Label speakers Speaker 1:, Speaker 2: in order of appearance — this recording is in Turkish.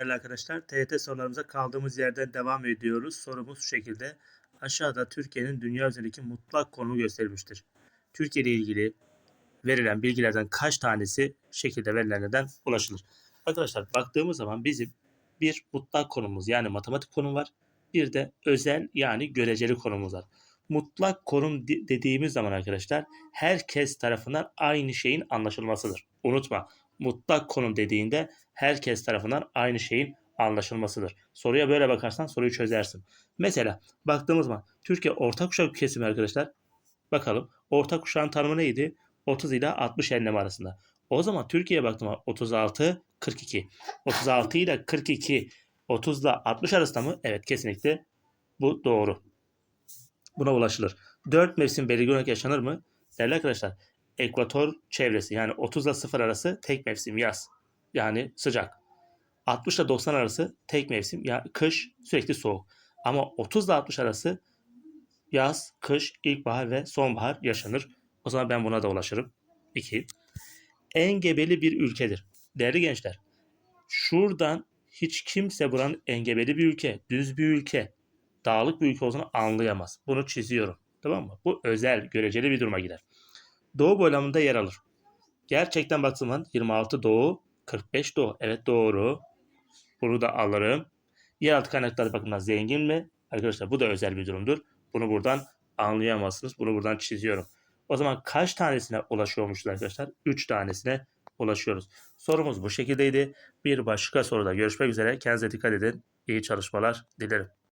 Speaker 1: Değerli arkadaşlar, TYT sorularımıza kaldığımız yerden devam ediyoruz. Sorumuz şu şekilde. Aşağıda Türkiye'nin dünya üzerindeki mutlak konumu gösterilmiştir. Türkiye ile ilgili verilen bilgilerden kaç tanesi şekilde verilenlerden ulaşılır? Arkadaşlar baktığımız zaman bizim bir mutlak konumuz yani matematik konum var. Bir de özel yani göreceli konumuz var. Mutlak konum de- dediğimiz zaman arkadaşlar herkes tarafından aynı şeyin anlaşılmasıdır. Unutma mutlak konum dediğinde herkes tarafından aynı şeyin anlaşılmasıdır. Soruya böyle bakarsan soruyu çözersin. Mesela baktığımız zaman Türkiye orta kuşak kesimi arkadaşlar. Bakalım orta kuşağın tanımı neydi? 30 ile 60 enlem arasında. O zaman Türkiye'ye baktığım zaman 36 42. 36 ile 42 30 ile 60 arasında mı? Evet kesinlikle bu doğru. Buna ulaşılır. 4 mevsim belirgin olarak yaşanır mı? Değerli arkadaşlar ekvator çevresi yani 30 ile 0 arası tek mevsim yaz. Yani sıcak. 60 ile 90 arası tek mevsim ya kış sürekli soğuk. Ama 30 ile 60 arası yaz, kış, ilkbahar ve sonbahar yaşanır. O zaman ben buna da ulaşırım. 2. Engebeli bir ülkedir. Değerli gençler, şuradan hiç kimse buranın engebeli bir ülke, düz bir ülke, dağlık bir ülke olduğunu anlayamaz. Bunu çiziyorum. Tamam mı? Bu özel, göreceli bir duruma girer. Doğu boylamında yer alır. Gerçekten baktığım zaman 26 doğu, 45 doğu. Evet doğru. Bunu da alırım. Yeraltı kaynakları bakımından zengin mi? Arkadaşlar bu da özel bir durumdur. Bunu buradan anlayamazsınız. Bunu buradan çiziyorum. O zaman kaç tanesine ulaşıyormuşuz arkadaşlar? 3 tanesine ulaşıyoruz. Sorumuz bu şekildeydi. Bir başka soruda görüşmek üzere. Kendinize dikkat edin. İyi çalışmalar dilerim.